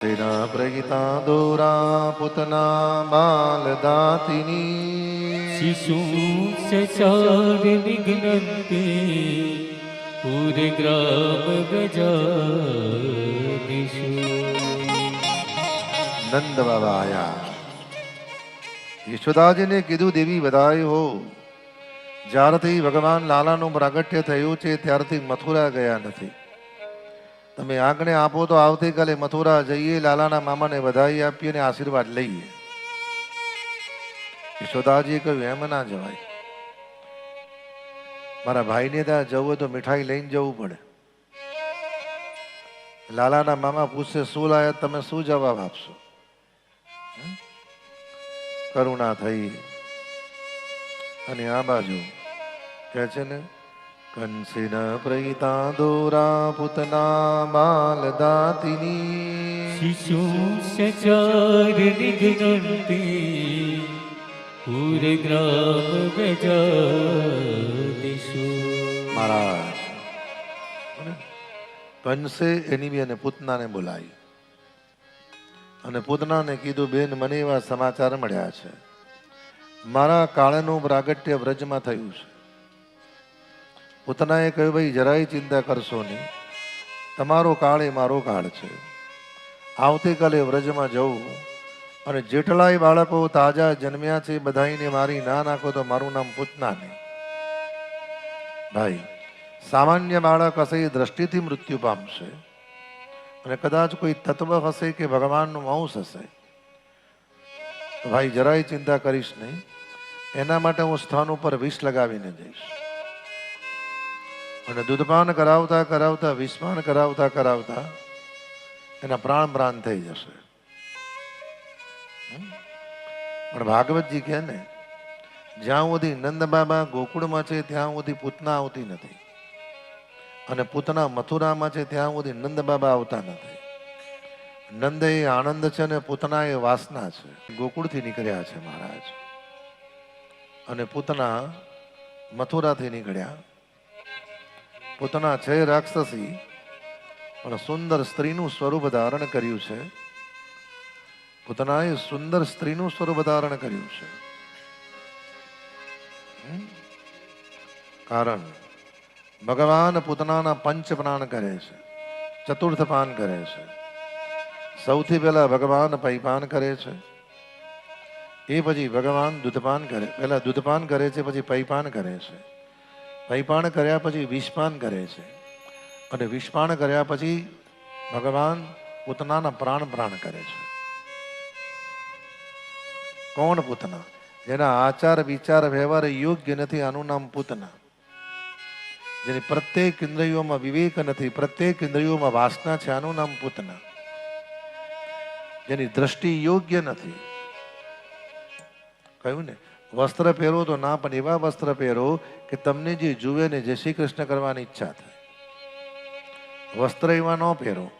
તેના પ્રગીતા દોરા પુતના બાલ દાતિની શિશુ નિઘ્નન્તે પૂરે ગ્રામ ગજાદિષુ નંદ બાબા આયા યશોદાજીને કીધું દેવી વધાય હો જ્યારથી ભગવાન લાલાનું પ્રાગટ્ય થયું છે ત્યારથી મથુરા ગયા નથી તમે આંગણે આપો તો આવતીકાલે મથુરા જઈએ, લાલાના મામાને વધાઈ આપીએ અને આશીર્વાદ લઈએ. યશોદાજીએ કહ્યું, એમ ના જવાય. મારા ભાઈને ત્યાં જવું હોય તો મીઠાઈ લઈને જવું પડે. લાલાના મામા પૂછશે શું લાયા તમે શું જવાબ આપશો? કરુણા થઈ. અને આ બાજુ કહે છે ને કંસીન પ્રહિતા દોરા પુતના બાલ દાતિની શિશુ સચાર નિઘ્નન્તે પૂરે ગ્રામ ગજાદિષુ મહારાજ કંસે એની બી અને પૂતનાને બોલાવી અને પૂતનાને કીધું બેન મને એવા સમાચાર મળ્યા છે મારા કાળનું પ્રાગટ્ય વ્રજમાં થયું છે પૂતનાએ કહ્યું, ભાઈ, જરાય ચિંતા કરશો નહીં. તમારો કાળ એ મારો કાળ છે. આવતીકાલે વ્રજમાં જવું અને જેટલાય બાળકો તાજા જન્મ્યા છે બધાઈને મારી ના નાખો તો મારું નામ પૂતના નહીં. ભાઈ, સામાન્ય બાળક હશે એ દ્રષ્ટિથી મૃત્યુ પામશે. અને કદાચ કોઈ તત્વ હશે કે ભગવાનનું માઉસ હશે. તો ભાઈ, જરાય ચિંતા કરીશ નહીં. એના માટે હું સ્થાન ઉપર વિષ લગાવીને જઈશ. અને દૂધપાન કરાવતા કરાવતા વિસ્માન કરાવતા કરાવતા એના પ્રાણ પ્રાણ થઈ જશે. પણ ભાગવતજી કહે ને, જ્યાં સુધી નંદ બાબા ગોકુળમાં છે, ત્યાં સુધી પૂતના આવતી નથી. અને પૂતના મથુરામાં છે, ત્યાં સુધી નંદ બાબા આવતા નથી. નંદ એ આનંદ છે અને પૂતના એ વાસના છે. ગોકુળથી નીકળ્યા છે મહારાજ. અને પૂતના મથુરાથી નીકળ્યા. પૂતના છે રાક્ષસી પણ સુંદર સ્ત્રીનું સ્વરૂપ ધારણ કર્યું છે. પોતાનાએ સુંદર સ્ત્રીનું સ્વરૂપ ધારણ કર્યું છે. કારણ ભગવાન પોતાના પંચ પ્રાણ કરે છે, ચતુર્થ પાન કરે છે. સૌથી પહેલા ભગવાન પૈપાન કરે છે. એ પછી ભગવાન દૂધપાન કરે, પહેલા દૂધપાન કરે છે, પછી પૈપાન કરે છે. પૈપાન કર્યા પછી વિષપાન કરે છે. અને વિષપાન કર્યા પછી ભગવાન પૂતનાના પ્રાણ પ્રાણ કરે છે. કોણ પૂતના? જેના આચાર, વિચાર, વ્યવહાર યોગ્ય નથી, આનું નામ પૂતના. જેની પ્રત્યેક ઇન્દ્રિયોમાં વિવેક નથી, પ્રત્યેક ઇન્દ્રિયોમાં વાસના છે, આનું નામ પૂતના. જેની દ્રષ્ટિ યોગ્ય નથી. કહ્યું ને? વસ્ત્ર પહેરો તો ના, પણ એવા વસ્ત્ર પહેરો કે તમને જે જુએ ને જય શ્રી કૃષ્ણ કરવાની ઈચ્છા થાય. વસ્ત્ર એવા ન પહેરો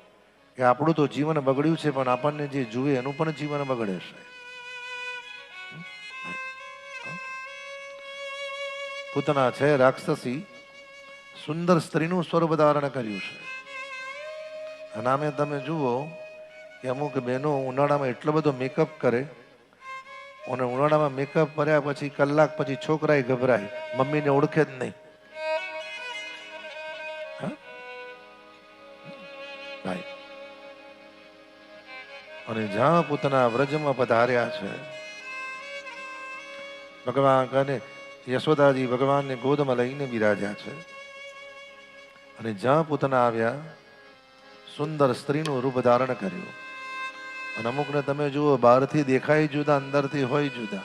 કે આપણું તો જીવન બગડ્યું છે, પણ આપણને જે જુએ એનું પણ જીવન બગડે છે. પૂતના છે રાક્ષસી, સુંદર સ્ત્રીનું સ્વરૂપ ધારણ કર્યું છે. અને આમે તમે જુઓ કે અમુક બહેનો ઉનાળામાં એટલો બધો મેકઅપ કરે અને ઉનાળામાં મેકઅપ કર્યા પછી કલાક પછી છોકરાએ ગભરાય મમ્મીને ઓળખે જ નહીં. અને જ્યાં પોતાના વ્રજમાં પધાર્યા છે, ભગવાન કહે યશોદાજી ભગવાનને ગોદમાં લઈને બિરાજ્યા છે. અને જ્યાં પોતાના આવ્યા, સુંદર સ્ત્રીનું રૂપ ધારણ કર્યું. અને અમુકને તમે જુઓ બહારથી દેખાય જુદા અંદરથી હોય જુદા.